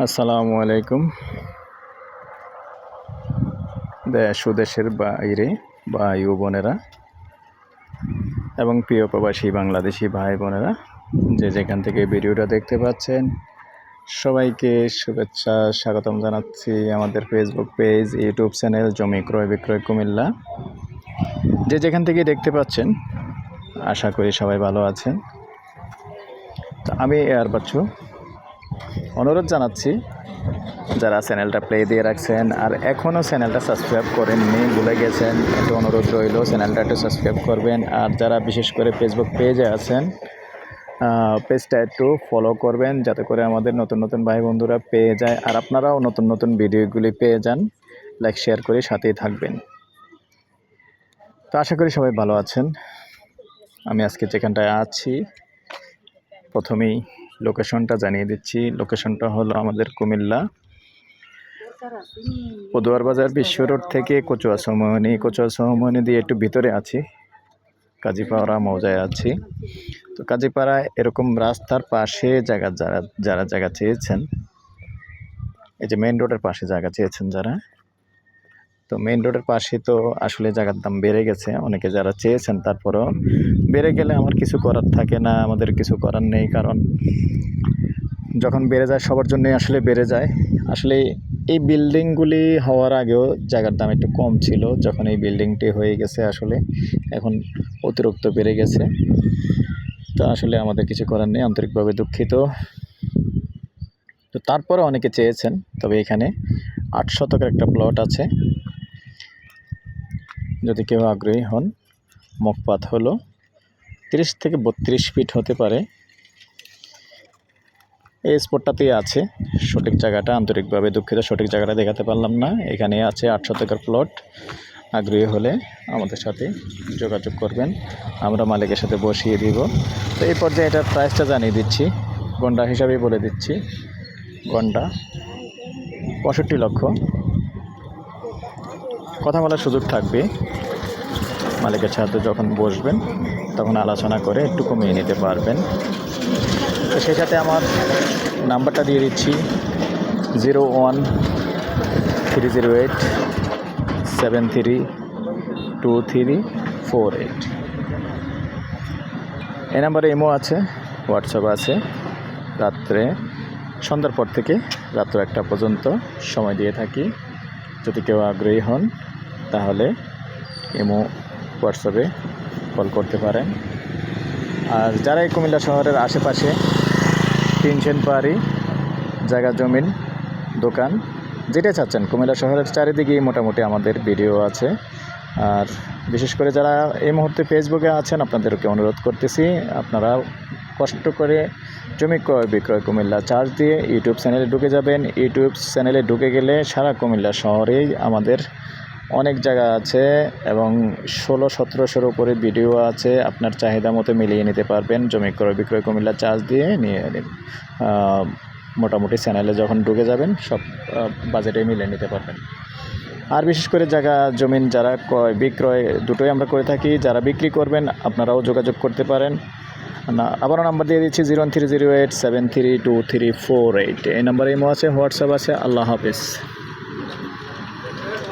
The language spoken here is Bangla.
আসসালামু আলাইকুম। দেশ ও দেশের বাইরে ভাই ও বোনেরা এবং প্রিয় প্রবাসী বাংলাদেশি ভাই বোনেরা, যে যেখান থেকে ভিডিওটা দেখতে পাচ্ছেন, সবাইকে শুভেচ্ছা স্বাগতম জানাচ্ছি আমাদের ফেসবুক পেজ ইউটিউব চ্যানেল জমি ক্রয় বিক্রয় কুমিল্লা। যে যেখান থেকে দেখতে পাচ্ছেন, আশা করি সবাই ভালো আছেন। তো আমি এয়ার বাচ্চু অনুরোধ জানাচ্ছি, যারা চ্যানেলটা প্লে দিয়ে রাখছেন আর এখনও চ্যানেলটা সাবস্ক্রাইব করেননি, ভুলে গেছেন, একটু অনুরোধ রইল, চ্যানেলটা একটু সাবস্ক্রাইব করবেন। আর যারা বিশেষ করে ফেসবুক পেজে আছেন পেজটা একটু ফলো করবেন, যাতে করে আমাদের নতুন নতুন ভাই বন্ধুরা পেয়ে যায়। আর আপনারাও নতুন নতুন ভিডিওগুলি পেয়ে যান লাইক শেয়ার করে সাথেই থাকবেন। তো আশা করি সবাই ভালো আছেন। আমি আজকে যেখানটায় আছি, প্রথমেই লোকেশনটা জানিয়ে দিচ্ছি। লোকেশনটা হলো আমাদের কুমিল্লা, পদুয়ার বাজার বিশ্ব রোড থেকে কচুয়া সমোহনী। কচুয়া সমোহনী দিয়ে একটু ভিতরে আছি। কাজীপাড়া মৌজায় আছি। তো কাজীপাড়া এরকম রাস্তার পাশে জায়গা যারা যারা জায়গা চেয়েছেন, এই যে মেন রোডের পাশে জায়গা চেয়েছেন যারা তো মেইন রোডের পাশে তো আসলে জায়গার দাম বেড়ে গেছে। অনেকে যারা চেয়েছেন তারপরেও বেড়ে গেলে আমার কিছু করার থাকে না, আমাদের কিছু করার নেই কারণ যখন বেড়ে যায় সবার জন্যই আসলে বেড়ে যায়। আসলে এই বিল্ডিংগুলি হওয়ার আগেও জায়গার দাম একটু কম ছিল যখন এই বিল্ডিংটি হয়ে গেছে আসলে। এখন অতিরিক্ত বেড়ে গেছে। তো আসলে আমাদের কিছু করার নেই, আন্তরিকভাবে দুঃখিত। তো তারপরে অনেকে চেয়েছেন, তবে এখানে আট শতকের একটা প্লট আছে। যদি কেউ আগ্রহী হন মুখপাত হলো তিরিশ থেকে বত্রিশ ফিট হতে পারে। এই স্পটটাতেই আছে। সঠিক জায়গাটা, আন্তরিকভাবে দুঃখিত, সঠিক জায়গাটা দেখাতে পারলাম না। এখানে আছে আট শতকের প্লট আগ্রহী হলে আমাদের সাথে যোগাযোগ করবেন। আমরা মালিকের সাথে বসিয়ে দিব। তো এই পর্যায়ে এটার প্রাইসটা জানিয়ে দিচ্ছি। গন্ডা হিসাবেই বলে দিচ্ছি। গন্ডা পঁয়ষট্টি লক্ষ। কথা বলার সুযোগ থাকবে। মালিকের সাথে যখন বসবেন, তখন আলোচনা করে একটু কমিয়ে নিতে পারবেন। তো সেই সাথে আমার নাম্বারটা দিয়ে দিচ্ছি, zero one three zero eight seven three two three four eight. এই নাম্বারে ইমো আছে, হোয়াটসঅ্যাপ আছে। রাত্রে, সন্ধ্যার পর থেকে রাত্র একটা পর্যন্ত সময় দিয়ে থাকি। যদি কেউ আগ্রহী হন তাহলে ইমো হোয়াটসঅ্যাপে কল করতে পারেন। আর যারা এই কুমিল্লা শহরের আশেপাশে তিনশন পাহাড়ি জায়গা জমিন দোকান, যেটা চাচ্ছেন, কুমিল্লা শহরের চারিদিকেই মোটামুটি আমাদের ভিডিও আছে। আর বিশেষ করে যারা এই মুহূর্তে ফেসবুকে আছেন, আপনাদেরকে অনুরোধ করতেছি, আপনারা কষ্ট করে জমি ক্রয় বিক্রয় কুমিল্লা চার্জ দিয়ে ইউটিউব চ্যানেলে ঢুকে যাবেন। ইউটিউব চ্যানেলে ঢুকে গেলে সারা কুমিল্লা শহরেই আমাদের অনেক জায়গা আছে এবং ষোলো, সতেরোশোর উপরে ভিডিও আছে। আপনার চাহিদা মতো মিলিয়ে নিতে পারবেন। জমি ক্রয়, বিক্রয়, কুমিল্লা চার্জ দিয়ে নিয়ে মোটামুটি চ্যানেলে যখন ঢুকে যাবেন, সব বাজেটে মিলিয়ে নিতে পারবেন। আর বিশেষ করে জায়গা, জমিন যারা ক্রয়, বিক্রয়, দুটোই আমরা করে থাকি। যারা বিক্রি করবেন, আপনারাও যোগাযোগ করতে পারেন। না, আবারও নাম্বার দিয়ে দিচ্ছি zero three zero eight seven three two three four eight এই নাম্বারে ইমো আছে হোয়াটসঅ্যাপ আছে। আল্লাহ হাফিজ।